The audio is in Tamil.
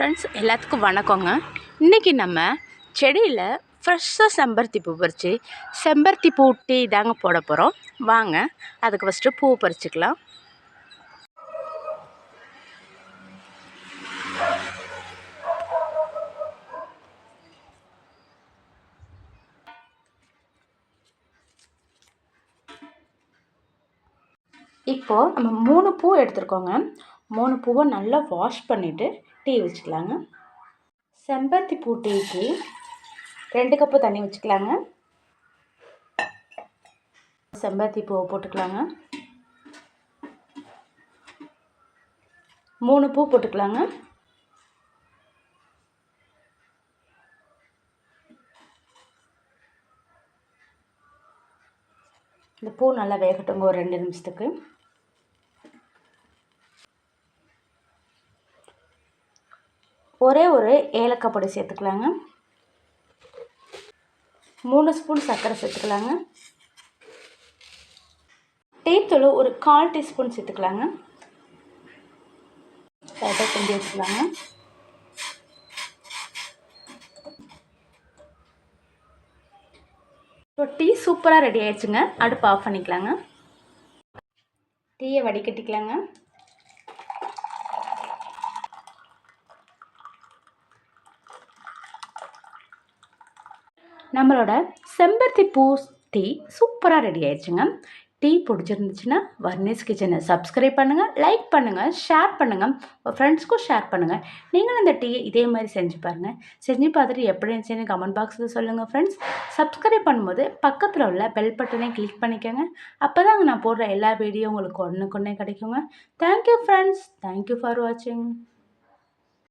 ஃப்ரெண்ட்ஸ் எல்லாத்துக்கும் வணக்கங்க. இன்றைக்கி நம்ம செடியில் ஃப்ரெஷ்ஷாக செம்பருத்தி பூ பறித்து செம்பருத்தி பூ டீ தாங்க போட போகிறோம் வாங்க அதுக்கு ஃபஸ்ட்டு பூ பறிச்சுக்கலாம். இப்போது நம்ம மூணு பூ எடுத்துருக்கோங்க. மூணு பூவை நல்லா வாஷ் பண்ணிவிட்டு டீ வச்சுக்கலாங்க. செம்பருத்தி பூ டீக்கு ரெண்டு கப்பு தண்ணி வச்சுக்கலாங்க. செம்பருத்தி பூவை போட்டுக்கலாங்க. மூணு பூ போட்டுக்கலாங்க. இந்த பூ நல்லா வேகட்டுங்க ஒரு ரெண்டு நிமிஷத்துக்கு. ஒரே ஒரு ஏலக்காய் பொடி சேர்த்துக்கலாங்க. மூணு ஸ்பூன் சர்க்கரை சேர்த்துக்கலாங்க. டீத்தூள் ஒரு கால் டீஸ்பூன் சேர்த்துக்கலாங்க. லைட்டாக கிண்டி வச்சுக்கலாங்க இப்போ டீ சூப்பராக ரெடி ஆயிடுச்சுங்க. அடுப்பு ஆஃப் பண்ணிக்கலாங்க. டீயை வடிகட்டிக்கலாங்க. நம்மளோட செம்பருத்தி பூ டீ சூப்பராக ரெடி ஆயிடுச்சுங்க. டீ பிடிச்சிருந்துச்சுன்னா வர்னேஸ் கிச்சனை சப்ஸ்கிரைப் பண்ணுங்கள் லைக் பண்ணுங்கள் ஷேர் பண்ணுங்கள் உங்கள் ஃப்ரெண்ட்ஸ்க்கும் ஷேர் பண்ணுங்கள் நீங்களும் இந்த டீயை இதே மாதிரி செஞ்சு பாருங்கள் செஞ்சு பார்த்துட்டு எப்படி இருந்துச்சுன்னு கமெண்ட் பாக்ஸில் சொல்லுங்கள் ஃப்ரெண்ட்ஸ் சப்ஸ்கிரைப் பண்ணும்போது பக்கத்தில் உள்ள பெல் பட்டனை கிளிக் பண்ணிக்கோங்க. அப்போ தான் நான் போடுற எல்லா வீடியோ உங்களுக்கு ஒன்றுக்கு ஒன்றே கிடைக்குங்க. தேங்க்யூ ஃப்ரெண்ட்ஸ் தேங்க்யூ ஃபார் வாட்சிங்